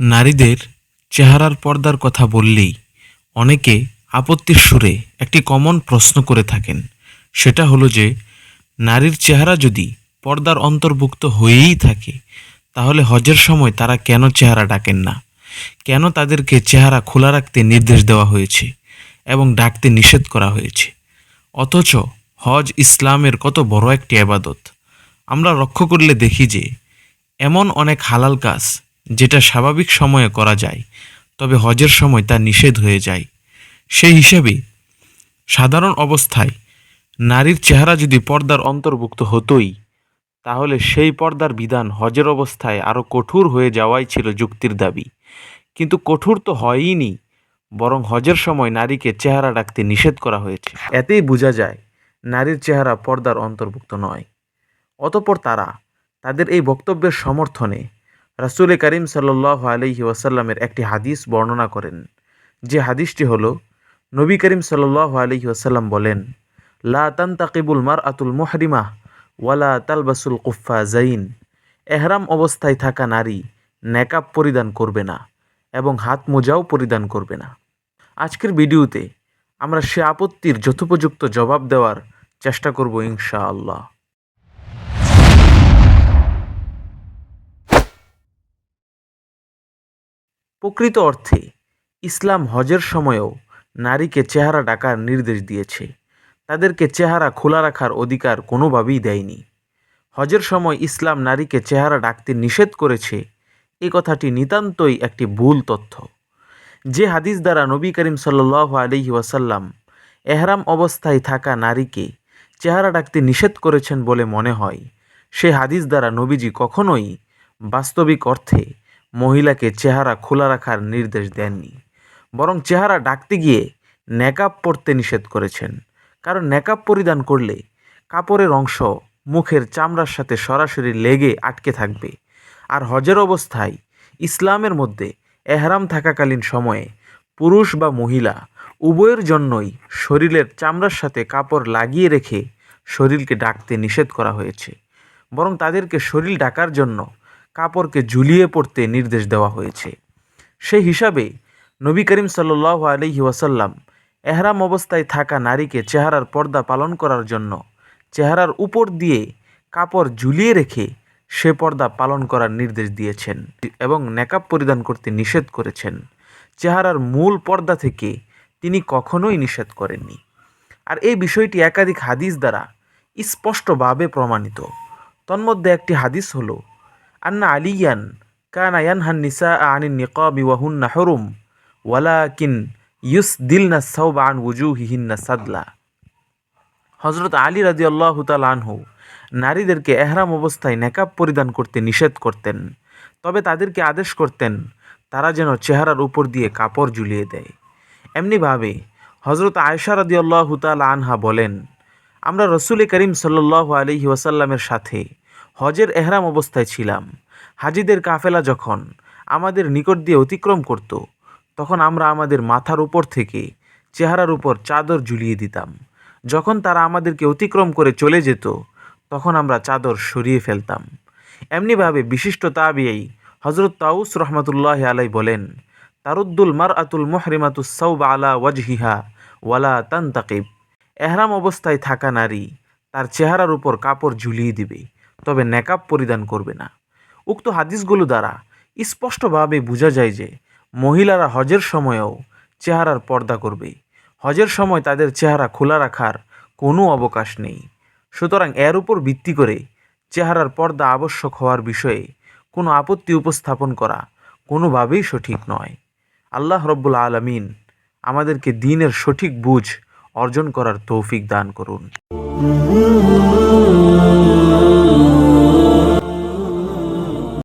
নারীদের চেহারার পর্দার কথা বললেই অনেকে আপত্তির সুরে একটি কমন প্রশ্ন করে থাকেন। সেটা হলো যে, নারীর চেহারা যদি পর্দার অন্তর্ভুক্ত হয়েই থাকে, তাহলে হজের সময় তারা কেন চেহারা ডাকেন না? কেন তাদেরকে চেহারা খোলা রাখতে নির্দেশ দেওয়া হয়েছে এবং ডাকতে নিষেধ করা হয়েছে? অথচ হজ ইসলামের কত বড় একটি আবাদত। আমরা লক্ষ্য করলে দেখি যে, এমন অনেক হালাল কাজ যেটা স্বাভাবিক সময়ে করা যায়, তবে হজের সময় তা নিষেধ হয়ে যায়। সেই হিসাবে সাধারণ অবস্থায় নারীর চেহারা যদি পর্দার অন্তর্ভুক্ত হতোই, তাহলে সেই পর্দার বিধান হজের অবস্থায় আরও কঠোর হয়ে যাওয়াই ছিল যুক্তির দাবি। কিন্তু কঠোর তো হয়ইনি, বরং হজের সময় নারীকে চেহারা ডাকতে নিষেধ করা হয়েছে। এতেই বোঝা যায়, নারীর চেহারা পর্দার অন্তর্ভুক্ত নয়। অতপর তারা তাদের এই বক্তব্যের সমর্থনে রাসূল করিম সাল্লাহ আলহি ওয়াসাল্লামের একটি হাদিস বর্ণনা করেন। যে হাদিসটি হলো, নবী করিম সাল্লাহ আলহি ওয়াসাল্লাম বলেন, লা তান তাকিবুল মার আতুল মুহরিমা ওয়ালা তালবাসুল কুফা জাইন এহরাম অবস্থায় থাকা নারী নেকাব পরিধান করবে না এবং হাত মোজাও পরিধান করবে না। আজকের ভিডিওতে আমরা সে আপত্তির যথোপযুক্ত জবাব দেওয়ার চেষ্টা করব ইনশাআল্লাহ। প্রকৃত অর্থে, ইসলাম হজের সময়েও নারীকে চেহারা ডাকার নির্দেশ দিয়েছে। তাদেরকে চেহারা খোলা রাখার অধিকার কোনোভাবেই দেয়নি। হজের সময় ইসলাম নারীকে চেহারা ডাকতে নিষেধ করেছে, এ কথাটি নিতান্তই একটি ভুল তথ্য। যে হাদিস দ্বারা নবী করিম সাল্লাহ আলহি ওয়াসাল্লাম এহরাম অবস্থায় থাকা নারীকে চেহারা ডাকতে নিষেধ করেছেন বলে মনে হয়, সে হাদিস দ্বারা নবীজি কখনোই বাস্তবিক অর্থে মহিলাকে চেহারা খোলা রাখার নির্দেশ দেননি। বরং চেহারা ডাকতে গিয়ে নেকাব পরতে নিষেধ করেছেন। কারণ নেকাব পরিধান করলে কাপড়ের অংশ মুখের চামড়ার সাথে সরাসরি লেগে আটকে থাকবে। আর হজের অবস্থায় ইসলামের মধ্যে এহরাম থাকাকালীন সময়ে পুরুষ বা মহিলা উভয়ের জন্যই শরীরের চামড়ার সাথে কাপড় লাগিয়ে রেখে শরীরকে ডাকতে নিষেধ করা হয়েছে। বরং তাদেরকে শরীর ডাকার জন্য কাপড়কে ঝুলিয়ে পড়তে নির্দেশ দেওয়া হয়েছে। সেই হিসাবে নবী করিম সাল্লাহ আলহি ওয়াসাল্লাম এহরাম অবস্থায় থাকা নারীকে চেহারার পর্দা পালন করার জন্য চেহারার উপর দিয়ে কাপড় ঝুলিয়ে রেখে সে পর্দা পালন করার নির্দেশ দিয়েছেন এবং নেকাব পরিধান করতে নিষেধ করেছেন। চেহারার মূল পর্দা থেকে তিনি কখনোই নিষেধ করেননি। আর এই বিষয়টি একাধিক হাদিস দ্বারা স্পষ্টভাবে প্রমাণিত। তন্মধ্যে একটি হাদিস হলো আন্না আলিয়ান কানা ইয়ানহান নিসা আনিন নিকাবি ওয়াহুন্না হরুম ওয়ালাকিন ইউস দিলনা সৌব আন উজুহিহিন্না সাদলা হজরত আলী রাজি আল্লাহ আনহু নারীদেরকে এহরাম অবস্থায় নেকাব পরিধান করতে নিষেধ করতেন, তবে তাদেরকে আদেশ করতেন, তারা যেন চেহারার উপর দিয়ে কাপড় ঝুলিয়ে দেয়। এমনিভাবে হজরত আয়সা রাদি আল্লাহ আনহা বলেন, আমরা রসুল করিম সাল্লাহ আলহি ওয়াসাল্লামের সাথে হজের এহরাম অবস্থায় ছিলাম। হাজিদের কাফেলা যখন আমাদের নিকট দিয়ে অতিক্রম করত, তখন আমরা আমাদের মাথার উপর থেকে চেহারার উপর চাদর ঝুলিয়ে দিতাম। যখন তারা আমাদেরকে অতিক্রম করে চলে যেত, তখন আমরা চাদর সরিয়ে ফেলতাম। এমনিভাবে বিশিষ্ট তাবিয়াই হজরত তাউস রহমতুল্লাহ আলাই বলেন, তারুদ্দুল মার আতুল মোহরিমাতুস সৌব আলা ওয়াজহিহা ওয়ালা তান তাকিব এহরাম অবস্থায় থাকা নারী তার চেহারার উপর কাপড় ঝুলিয়ে দিবে। তবে নেকাব পরিধান করবে না। উক্ত হাদিসগুলো দ্বারা স্পষ্টভাবে বোঝা যায় যে মহিলারা হজের সময়েও চেহারার পর্দা করবে। হজের সময় তাদের চেহারা খোলা রাখার কোনো অবকাশ নেই। সুতরাং এর উপর ভিত্তি করে চেহারার পর্দা আবশ্যক হওয়ার বিষয়ে কোনো আপত্তি উপস্থাপন করা কোনোভাবেই সঠিক নয়। আল্লাহ রব্বুল আলমিন আমাদেরকে দিনের সঠিক বুঝ অর্জন করার তৌফিক দান করুন।